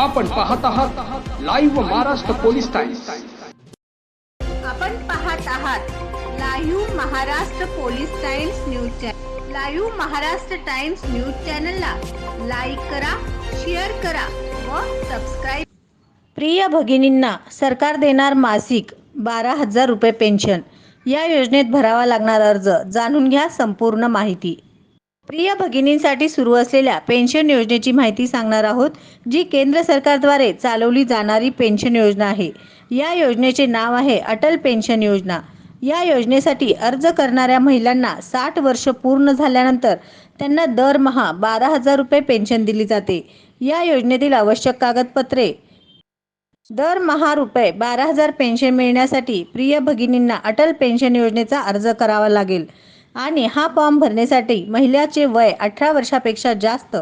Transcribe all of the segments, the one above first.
आपण पाहत आहात लाईव्ह महाराष्ट्र पोलीस टाइम्स आपण पाहत आहात live Maharashtra police times news channel live Maharashtra times news चॅनलला लाईक करा शेअर करा व सबस्क्राईब प्रिय भगिनींना सरकार देणार मासिक बारा हजार रुपये पेन्शन या योजनेत भरावा लागणार अर्ज जाणून घ्या संपूर्ण माहिती. प्रिय भगिनींसाठी सुरू असलेल्या पेन्शन योजनेची माहिती सांगणार आहोत जी केंद्र सरकारद्वारे चालवली जाणारी पेन्शन योजना आहे. या योजनेचे नाव आहे अटल पेन्शन योजना. या योजनेसाठी अर्ज करणाऱ्या महिलांना साठ वर्ष पूर्ण झाल्यानंतर त्यांना दरमहा बारा हजार रुपये पेन्शन दिली जाते. या योजनेतील आवश्यक कागदपत्रे दरमहा रुपये बारा हजार पेन्शन मिळण्यासाठी प्रिय भगिनींना अटल पेन्शन योजनेचा अर्ज करावा लागेल. आणि हा फॉर्म भरण्यासाठी महिलाचे वय अठरा वर्षापेक्षा जास्त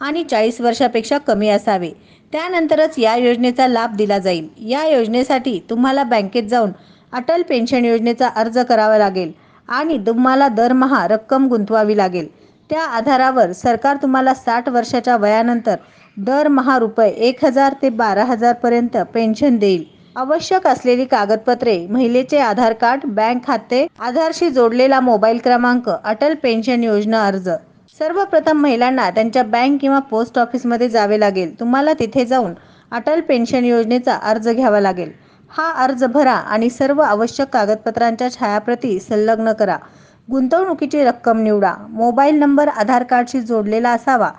आणि चाळीस वर्षापेक्षा कमी असावे. त्यानंतरच या योजनेचा लाभ दिला जाईल. या योजनेसाठी तुम्हाला बँकेत जाऊन अटल पेन्शन योजनेचा अर्ज करावा लागेल आणि तुम्हाला दरमहा रक्कम गुंतवावी लागेल. त्या आधारावर सरकार तुम्हाला साठ वर्षाच्या वयानंतर दरमहा रुपये एक हजार ते बारा हजारपर्यंत पेन्शन देईल. आवश्यक असलेली कागदपत्रे महिलेचे आधार कार्ड बँक खाते आधारशी जोडलेला मोबाईल क्रमांक अटल पेन्शन योजना अर्ज. सर्वप्रथम महिलांना त्यांच्या बँक किंवा पोस्ट ऑफिसमध्ये जावे लागेल. तुम्हाला तिथे जाऊन अटल पेन्शन योजनेचा अर्ज घ्यावा लागेल. हा अर्ज भरा आणि सर्व आवश्यक कागदपत्रांच्या छायाप्रती संलग्न करा. गुंतवणुकीची रक्कम निवडा. मोबाईल नंबर आधार कार्डशी जोडलेला असावा.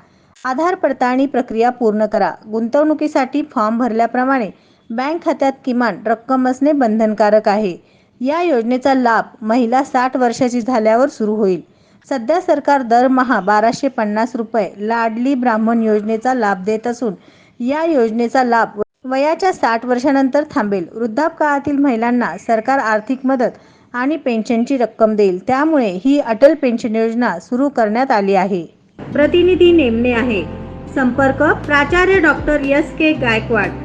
आधार पडताळणी प्रक्रिया पूर्ण करा. गुंतवणुकीसाठी फॉर्म भरल्याप्रमाणे बँक खात्यात किमान रक्कम असणे बंधनकारक आहे. या योजनेचा लाभ महिला साठ वर्षाची झाल्यावर सुरू होईल. सध्या सरकार दरमहा बाराशे पन्नास रुपये लाडली ब्राह्मण योजनेचा लाभ देत असून या योजनेचा लाभ वयाच्या साठ वर्षानंतर थांबेल. वृद्धापकाळातील महिलांना सरकार आर्थिक मदत आणि पेन्शनची रक्कम देईल. त्यामुळे ही अटल पेन्शन योजना सुरू करण्यात आली आहे. प्रतिनिधी नेमणे आहे. संपर्क प्राचार्य doctor S K Gaikwad.